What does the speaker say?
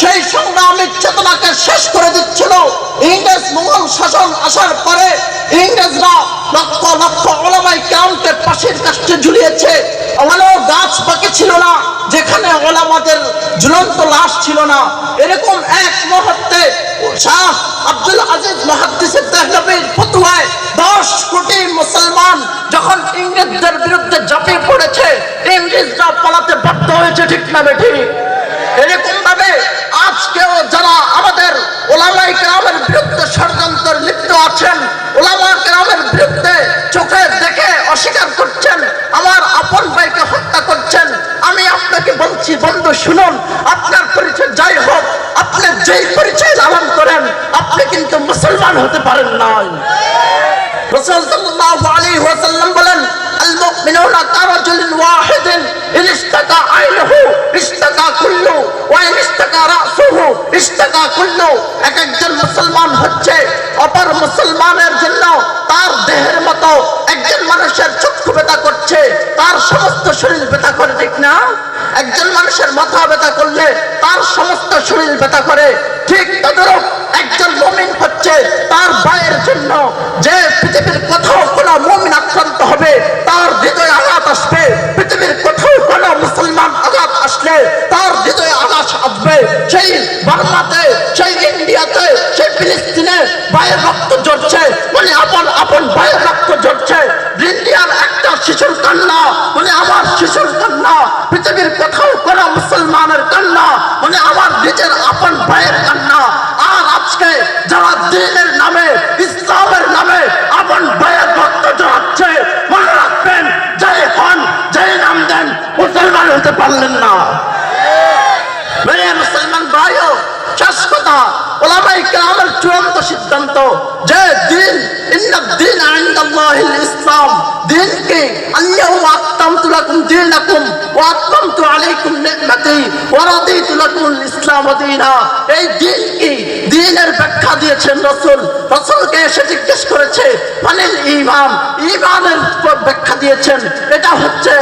সেই সংগ্রামী চেতনাকে শেষ করে দিচ্ছিল। ইংরেজ মোগল শাসন আসার পরে ইংরেজরা লক্ষ লক্ষ ওলামাই কাউন্টে পাশের কাছে ঝুলিয়েছে। ওখানে গাছ বাকি ছিল না, যেখানে ওলামাদের ঝুলন্ত লাশ ছিল না। এরকম এক মুহূর্তে শাহ আব্দুল আজিজ মহাদ্দিসের দেহলবীর ফতুয়ায় দশ কোটি মুসলমান যখন ইংরেজদের বিরুদ্ধে ঝাঁপিয়ে পড়েছে, ইংরেজরা পালাতে বাধ্য হয়েছে, ঠিক না বেঠি এরকম অস্বীকার করছেন, আমার আপন ভাইকে হত্যা করছেন। আমি আপনাকে বলছি, বন্ধু, শুনুন, আপনার পরিচয় যাই হোক, আপনি যেই পরিচয় লালন করেন, আপনি কিন্তু মুসলমান হতে পারেন ইসতাকা কুল্লু। এক একজন মুসলমান হচ্ছে, অপর মুসলমানের জন্য তার দেহের মতো একজন মানুষের চক্ষু ব্যথা করছে, তার সমস্ত শরীর ব্যথা করে, ঠিক না? একজন মানুষের মাথা ব্যথা করলে তার সমস্ত শরীর ব্যথা করে, ঠিক তদরূপ একজন মুমিন হচ্ছে তার ভাইয়ের জন্য। যে পৃথিবীর কোথাও কোনো মুমিন আক্রান্ত হবে, তার হৃদয়ে আঘাত আসবে। পৃথিবীর কোথাও কোনো মুসলমান আঘাত আসলে তার হৃদয়ে আঘাত আসবে। সেই বাংলাতে, সেই ইন্ডিয়াতে, সেই ফিলিস্তিনে ভাইয়ের রক্ত মানে আপন ভাইয়ের রক্ত ঝরছে। ইন্ডিয়ার একটা শিশুর কান্না মানে আমার শিশুর কান্না, পৃথিবীর কোথাও কোনো মুসলমানের কান্না মানে আমার নিজের আপন ভাইয়ের কান্না। আর আজকে যারা দিনের নামে, ইসলামের নামে আপন ভাইয়ের রক্ত জড়াচ্ছে মনে রাখবেন জয় হন জয় নাম দেন, মুসলমান হতে পারলেন না। মুসলমান ভাইও, শেষ কথা ওলামাই কেরামের চূড়ান্ত সিদ্ধান্ত, যে এই দিনকে দিনের ব্যাখ্যা দিয়েছেন ব্যাখ্যা দিয়েছেন। এটা হচ্ছে